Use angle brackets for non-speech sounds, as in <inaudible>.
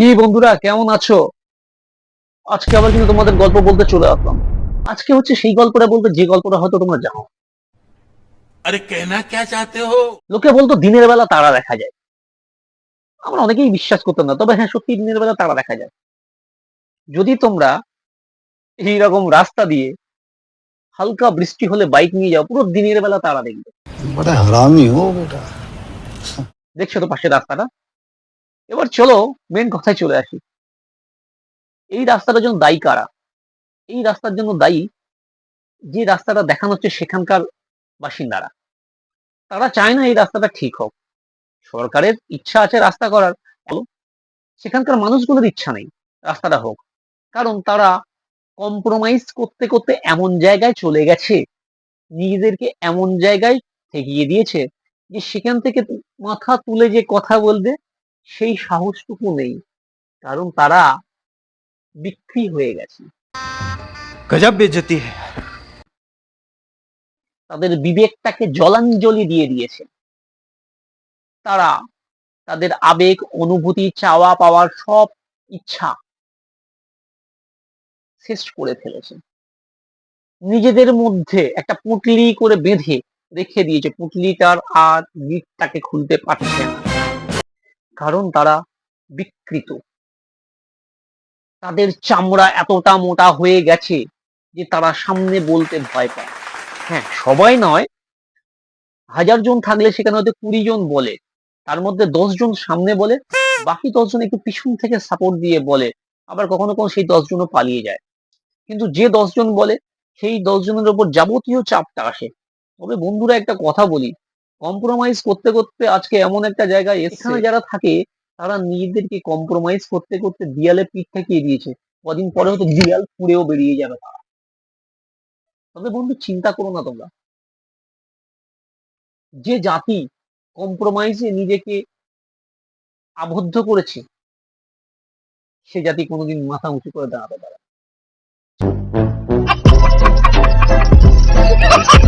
কি বন্ধুরা কেমন আছো? আজকে আবার কিন্তু তোমাদের গল্প বলতে চলে আসলাম। আজকে হচ্ছে সেই গল্পটা বলতে যে গল্পটা হয়তো তোমরা জানো। আরে কেনা চাতে হো? লোকে বলতো দিনের বেলা তারা দেখা যায়। আমরা অনেকেই বিশ্বাস করতাম না তবে হ্যাঁ সত্যি দিনের বেলা তারা দেখা যায়। যদি তোমরা এইরকম রাস্তা দিয়ে হালকা বৃষ্টি হলে বাইক নিয়ে যাও পুরো দিনের বেলা তারা দেখবে। হারামি হো বেটা। দেখছ তো পাশে রাস্তাটা? এবার চলো মেন কথায় চলে আসি। এই রাস্তাটার জন্য দায়ী কারা? এই রাস্তার জন্য দায়ী যে রাস্তাটা দেখানো হচ্ছে সেখানকার বাসিন্দারা। তারা চায় না এই রাস্তাটা ঠিক হোক। সরকারের ইচ্ছা আছে রাস্তা করার। সেখানকার মানুষগুলোর ইচ্ছা নেই রাস্তাটা হোক। কারণ তারা কম্প্রোমাইজ করতে করতে এমন জায়গায় চলে গেছে। নিজেদেরকে এমন জায়গায় ঠেকিয়ে দিয়েছে যে সেখান থেকে মাথা তুলে যে কথা বলবে সেই সাহসটুকু নেই। কারণ তারা বিক্রি হয়ে গেছে। গজব বেজতি তাদের বিবেকটাকে জলাঞ্জলি দিয়ে দিয়েছে। তারা তাদের আবেগ অনুভূতি চাওয়া পাওয়ার সব ইচ্ছা শেষ করে ফেলেছে। নিজেদের মধ্যে একটা পুটলি করে বেঁধে রেখে দিয়েছে। পুটলিটার আর গিটটাকে খুলতে পারছে না। কারণ তারা বিকৃত। তাদের চামড়া এতটা মোটা হয়ে গেছে যে তারা সামনে বলতে ভয় পায়। হ্যাঁ সবাই নয়, হাজার জন থাকলে সেখানে হয়তো কুড়ি জন বলে। তার মধ্যে দশ জন সামনে বলে, বাকি দশজন একটু পিছন থেকে সাপোর্ট দিয়ে বলে। আবার কখনো কখনো সেই দশজনও পালিয়ে যায়। কিন্তু যে দশজন বলে, সেই দশ জনের উপর যাবতীয় চাপটা আসে। তবে বন্ধুরা একটা কথা বলি। কম্প্রোমাইজ করতে করতে আজকে এমন একটা জায়গায় এখানে হ্যাঁ। যারা থাকে তারা নিজেদেরকে কম্প্রোমাইজ করতে করতে দিয়ালে পিঠ ঠেকিয়ে দিয়েছে। কদিন পরে হয়তো দিয়াল পুড়েও বেরিয়ে যাবে তারা। তবে বন্ধু চিন্তা করো না তোমরা। যে জাতি কম্প্রোমাইজে নিজেকে আবদ্ধ করেছে সে জাতি কোনোদিন মাথা উঁচু করে দাঁড়াতে পারে <laughs>